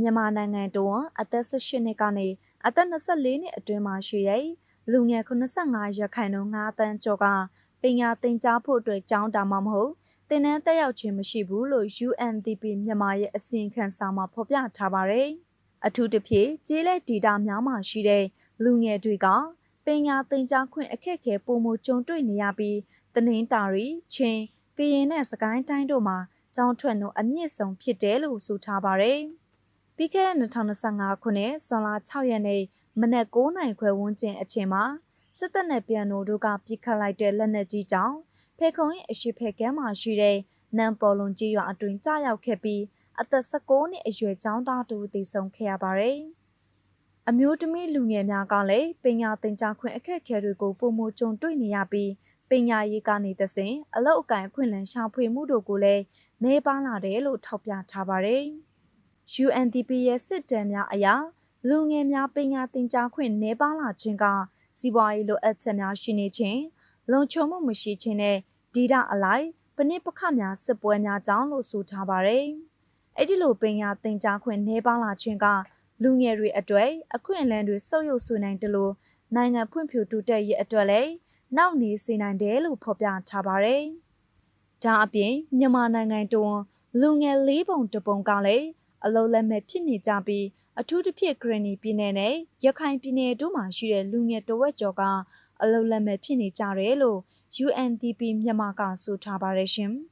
မြန်မာနိုင်ငံတွင်အသက်18နှစ်ကနေအသက်24နှစ်အတွင်းမှာရှိတဲ့လူငယ်85ရာခိုင်နှုန်း9တန်းကျော်ကပညာသင်ကြားဖို့အတွက်ကြောင်းတာမှမဟုတ်တင်နန်းတက်ရောက်ခြင်းမရှိဘူးလို့ UNDP မြန်မာရဲ့အစီရင်ခံစာမှာဖော်ပြထားပါတယ်။အထူးသဖြင့်ကျေးလက်ဒေတာများမှာရှိတဲ့လူငယ်တွေကပညာသင်ကြားခွင့်အခက်အခဲပုံမကြုံတွေ့နေရပြီးတနင်္သာရီချင်းကရင်နဲ့စကိုင်းတိုင်းတို့မှာကျောင်းထွက်နှုန်းအမြင့်ဆုံးဖြစ်တယ်လို့ဆိုထားပါတယ်။ ပြီးခဲ့တဲ့2025ခုနှစ်ဇွန်လ6ရက်နေ့မနက်9:00နာရီခွဲဝန်းကျင်အချိန်မှာစစ်တပ်နဲ့ပြန်နိုတို့ကပြစ်ခတ်လိုက်တဲ့လက်နက်ကြီးကြောင့်ဖေခုံရဲ့အရှိဖေကမ်းမှာရှိတဲ့နမ်ပေါ်လွန်ကြီးရွာအတွင်ကြရောက်ခဲ့ပြီးအသက်16နှစ်အရွယ်ကျောင်းသားတူသေဆုံးခဲ့ရပါတယ်။အမျိုးသမီးလူငယ်များကလည်းပညာသင်ကြားခွင့်အခက်အခဲတွေကိုပုံမကြုံတွေ့နေရပြီးပညာရေးကနေသစဉ်အလောက်အကင်အခွင့်အလမ်းရှာဖွေမှုတို့ကိုလည်းနေပါလာတယ်လို့ထောက်ပြထားပါတယ်။ UNDP ရဲ့စစ်တမ်းများအရလူငယ်များပညာသင်ကြားခွင့်နေပါလာခြင်းကစီးပွားရေးလိုအပ်ချက်များရှိနေခြင်းလုံခြုံမှုမရှိခြင်းနဲ့ဒီဒအလိုက်ပနစ်ပခများစစ်ပွဲများကြောင့်လို့ဆိုထားပါတယ်။အဲ့ဒီလိုပညာသင်ကြားခွင့်နေပါလာခြင်းကလူငယ်တွေအတွက်အခွင့်အလမ်းတွေဆုပ်ယုပ်ဆွေးနိုင်တယ်လို့နိုင်ငံဖွံ့ဖြိုးတိုးတက်ရေးအတွက်လည်းနောက်နေစေနိုင်တယ်လို့ဖော်ပြထားပါတယ်။ဒါအပြင်မြန်မာနိုင်ငံတွင်လူငယ်လေးပုံတပုံကလည်း အလုံးလက်မဲ့ဖြစ်နေကြပြီးအထူးသဖြင့်ဂရနီပြည်နယ်နဲ့ရခိုင်ပြည်နယ်တို့မှာရှိတဲ့လူငယ်တဝက်ကျော်ကအလုံးလက်မဲ့ဖြစ်နေကြတယ်လို့ UNDP မြန်မာကဆိုထားပါတယ်ရှင်။